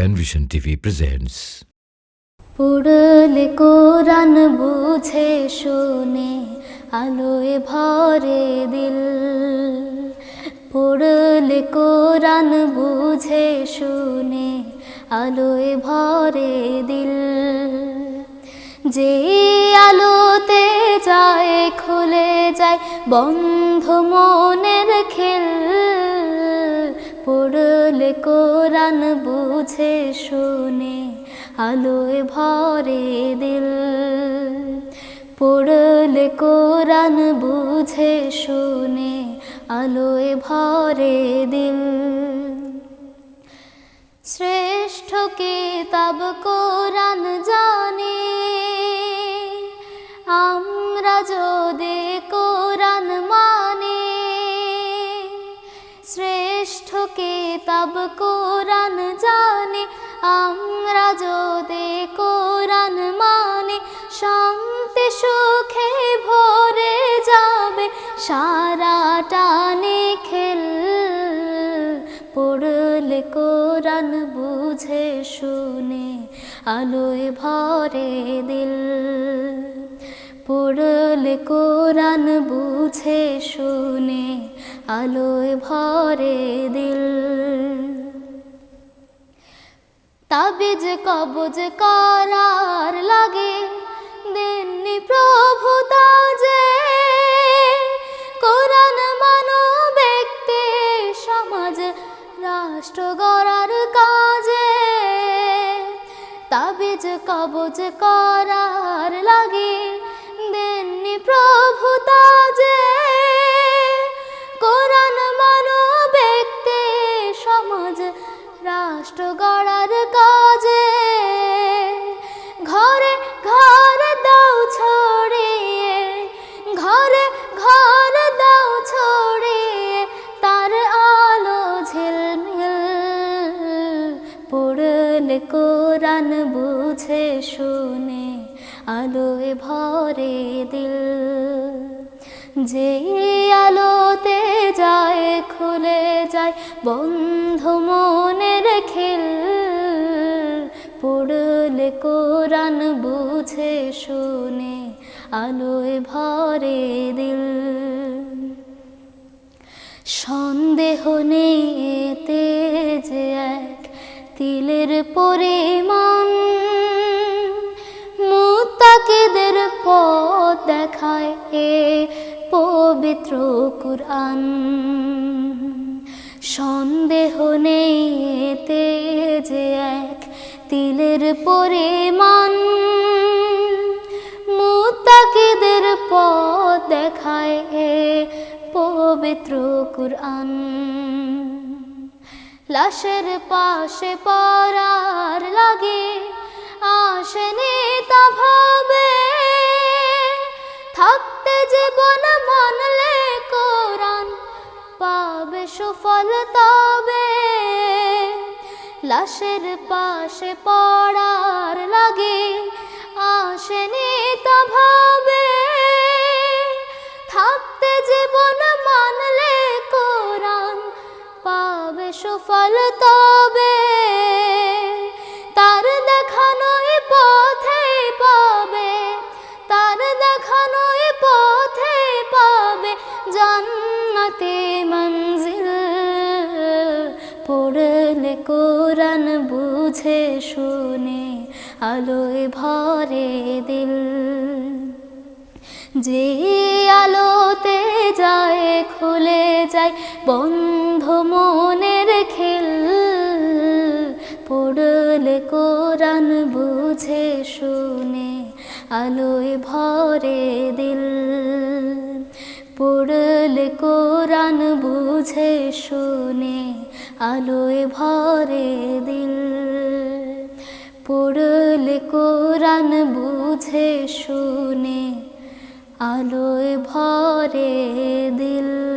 Penvision TV presents পড়লে কোরআন বুঝে শুনে, আলোয় ভরে দিল। পড়লে কোরআন বুঝে শুনে, আলোয় ভরে দিল। যে আলোতে যায়, খুলে যায়, বন্ধ মনের খেল। পড়লে কোরআন বুঝে শুনে, আলোয় ভরে দিল। পড়লে কোরআন বুঝে শুনে, আলোয় ভরে দিল। শ্রেষ্ঠ কিতাব কোরআন কিতাব কোরআন জানি, আমরা যদি কোরআন মানি, শান্তি সুখে ভরে যাবে, সারাটা খেল পড়লে কোরআন বুঝে শুনে, আলোয় ভরে দিল। পড়লে কোরআন বুঝে শুনে আলোয় ভরে দিল। তাবিজ কবজ করার লাগে দেননি প্রভু তাজে। কোরআন মানো ব্যক্তি সমাজ, রাষ্ট্র গড়ার কাজে। তাবিজ কবজ করার লাগে দেননি প্রভু তাজে। রাষ্ট্র গড়ার কাজে। ঘরে ঘর দাও ছড়িয়ে, ঘরে ঘর দাও ছড়িয়ে, তার আলো ঝিলমিল পড়লে। কোরআন বুঝে শুনে আলোয় ভরে দিল। যে আলোতে যায় খুলে যায়, বন্ধ মনের খেল। পড়লে কোরআন বুঝে শুনে, আলোয় ভরে দিল। সন্দেহ নেই এতে যে এক তিলের পরিমাণ মুতাকিদের পথ দেখায় এ পবিত্র কুরআন। সন্দেহ নেই এতে যে এক তিলের পরিমাণ। মুতাকিদের পথ দেখায় পবিত্র কুরআন। লাশের পাশে পড়ার লাগে, আসেনি তা সুফল তবে লাশের পাশে পড়ার লাগে, আসেনি তভাবে থাকতে জীবন মানলে কোরআন পাবে সুফল তবে। কোরআন বুঝে শুনে, আলোয় ভরে দিল। যে আলোতে যায়, খুলে যায়, বন্ধ মনের খেল। পড়লে কোরআন বুঝে শুনে, আলোয় ভরে দিল। পড়লে কোরআন বুঝে শুনে আলোয় ভরে দিল। পড়লে কোরআন বুঝে শুনে আলোয় ভরে দিল।